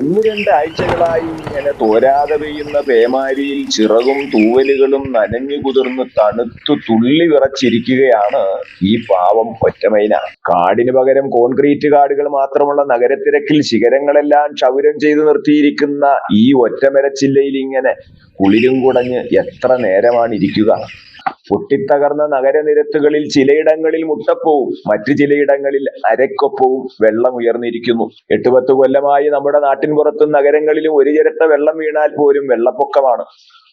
ഒന്ന് രണ്ട് ആഴ്ചകളായി ഇങ്ങനെ തോരാതെ പെയ്യുന്ന പേമാരിയിൽ ചിറകും തൂവലുകളും നനഞ്ഞു കുതിർന്ന് തണുത്തു തുള്ളി വിറച്ചിരിക്കുകയാണ് ഈ പാവം ഒറ്റമൈന. കാടിന് പകരം കോൺക്രീറ്റ് കാടുകൾ മാത്രമുള്ള നഗരത്തിരക്കിൽ ശിഖരങ്ങളെല്ലാം ക്ഷൗരം ചെയ്തു നിർത്തിയിരിക്കുന്ന ഈ ഒറ്റമരച്ചില്ലയിൽ ഇങ്ങനെ കുളിരും കുടഞ്ഞ് എത്ര നേരമാണ് ഇരിക്കുക പൊട്ടിത്തകർന്ന നഗരനിരത്തുകളിൽ ചിലയിടങ്ങളിൽ മുട്ടപ്പവും മറ്റു ചിലയിടങ്ങളിൽ അരക്കൊപ്പവും വെള്ളം ഉയർന്നിരിക്കുന്നു. എട്ടുപത്ത് കൊല്ലമായി നമ്മുടെ നാട്ടിൻ പുറത്തും നഗരങ്ങളിലും ഒരു ചിരട്ട വെള്ളം വീണാൽ പോലും വെള്ളപ്പൊക്കമാണ്.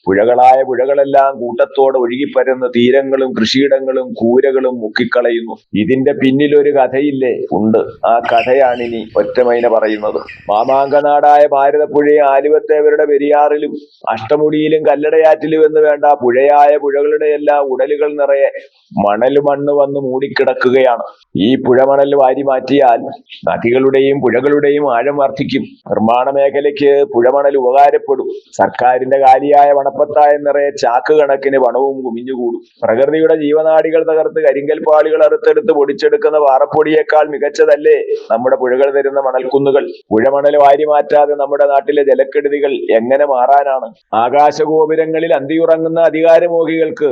പുഴകളായ പുഴകളെല്ലാം കൂട്ടത്തോടെ ഒഴുകിപ്പരന്ന് തീരങ്ങളും കൃഷിയിടങ്ങളും കൂരകളും മുക്കിക്കളയുന്നു. ഇതിന്റെ പിന്നിലൊരു കഥയില്ലേ? ഉണ്ട്. ആ കഥയാണിനി ഒറ്റമൈന പറയുന്നത്. മാമാങ്കനാടായ ഭാരതപ്പുഴയെ ആലുവത്തേവരുടെ പെരിയാറിലും അഷ്ടമുടിയിലും കല്ലടയാറ്റിലും എന്ന് വേണ്ട പുഴയായ പുഴകളുടെ എല്ലാ ഉടലുകൾ നിറയെ മണൽ മണ്ണ് വന്ന് മൂടിക്കിടക്കുകയാണ്. ഈ പുഴമണൽ വാരി മാറ്റിയാൽ നദികളുടെയും പുഴകളുടെയും ആഴം വർദ്ധിക്കും. നിർമ്മാണ മേഖലയ്ക്ക് പുഴമണൽ ഉപകാരപ്പെടും. സർക്കാരിന്റെ കാലിയായ വണപ്പത്തായ നിറയെ ചാക്ക് കണക്കിന് പണവും കുമിഞ്ഞുകൂടും. പ്രകൃതിയുടെ ജീവനാടികൾ തകർത്ത് കരിങ്കൽ പാളികൾ അറുത്തെടുത്ത് പൊടിച്ചെടുക്കുന്ന വാറപ്പൊടിയേക്കാൾ മികച്ചതല്ലേ നമ്മുടെ പുഴകൾ തരുന്ന മണൽക്കുന്നുകൾ. പുഴമണൽ വാരിമാറ്റാതെ നമ്മുടെ നാട്ടിലെ ജലക്കെടുതികൾ എങ്ങനെ മാറാനാണ്? ആകാശഗോപുരങ്ങളിൽ അന്തിയുറങ്ങുന്ന അധികാരമോഹികൾക്ക്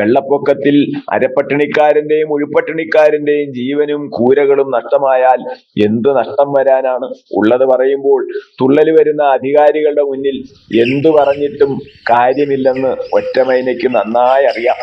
വെള്ളപ്പൊക്കത്തിൽ അരപ്പട്ടിണിക്കാരന്റെയും ഉഴുപ്പട്ടിണിക്കാരന്റെയും ജീവനും കൂരകളും നഷ്ടമായാൽ എന്ത് നഷ്ടം വരാനാണ്? ഉള്ളത് പറയുമ്പോൾ തുള്ളൽ വരുന്ന അധികാരികളുടെ മുന്നിൽ എന്തു പറഞ്ഞിട്ടും കാര്യമില്ലെന്ന് ഒറ്റമൈനയ്ക്ക് നന്നായി അറിയാം.